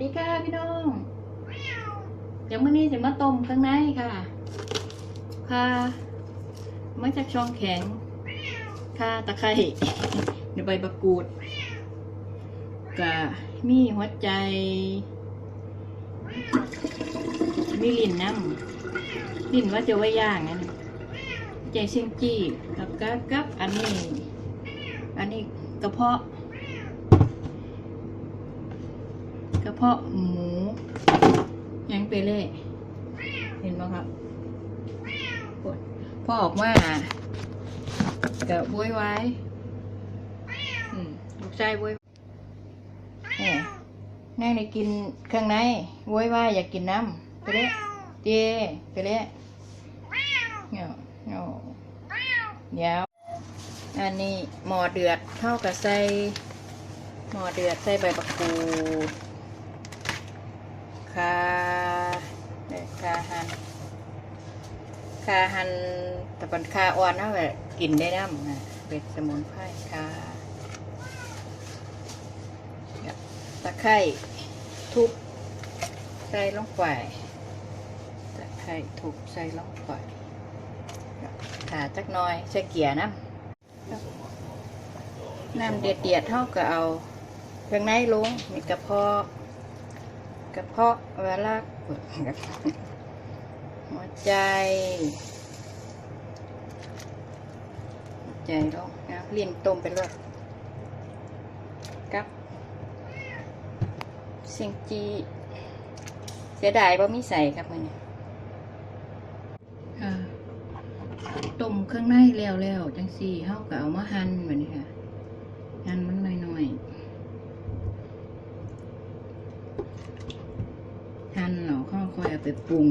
พี่น้องเดี๋ยวมื้อนี้จะมาต้มข้างในค่ะค่ะมาจากช่องแข็งค่ะตะไคร้เดี๋ยวใบบักกูดกะมีหัวใจ มีลิ้นน้ำลิ้นว่าจะไว้ย่างนะนี่ใจเชียงจี้กับกับกับอันนี้ อันนี้กระเพาะ กระ เพาะหมูยังไปเล่เห็นไหมครับปวดพ่อออกมากับบุ้ยไว้อืมลูกชายบุ้ยแหมแน่ในกินเครื่องในบุ้ยไว้อยากกินน้ำไปเล่เจไปเล่เนาะเนาะเดี๋ยวอันนี้หมอเดือดเท่ากับใส่หมอเดือดใส่ใบบักกูด คาเด็คาหันคาหันแต่ป็นคาอ่อนนะแบบกินได้น้ำนะเป็นสมุนไพรคาตะไคร้ทุบใส่ลงไปตะไคร้ทุบใส่ลงไปขาจักน้อยใส่เกียร์น้ำน้ำเดือดเดียดเท่ากับเอาเครื่องในลงมีกระเพาะ กระเพาะเวลาหัวใจหัวใจ ใจลงนะเลี้ยงต้มไปเลยกับเสียงจีเสียดายว่ามีใส่ครับมันต้มเครื่องในแล้วแล้วจังสี่เฮาก็เอามาหั่นแบบนี้ค่ะ หั่นมันหน่อยๆ หั่นเราข้าค่อยเอาไปปรุง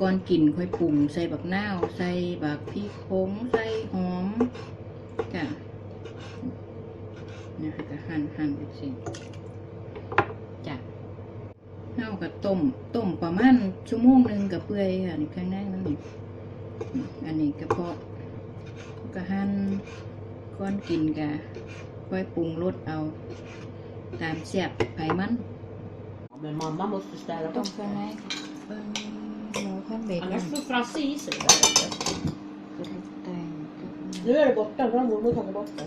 ก่อนกินค่อยปรุงใส่บักนาวใส่บักพริกผงใส่หอมจ้ะนะคะก็หั่นหั่นไปสิจ้ะเน่ากับต้มต้มประมาณชั่วโมงหนึ่งกับเปื่อยค่ะนี่ข้างในมันนี่อันนี้กระเพาะก็หั่นก่อนกินกะค่อยปรุงรสเอา ตามเสียบไผมัน Men mamma måste städa bort för mig. Annars får Frasse i sig det där. Nu är det borta, nu har mormor tagit bort det.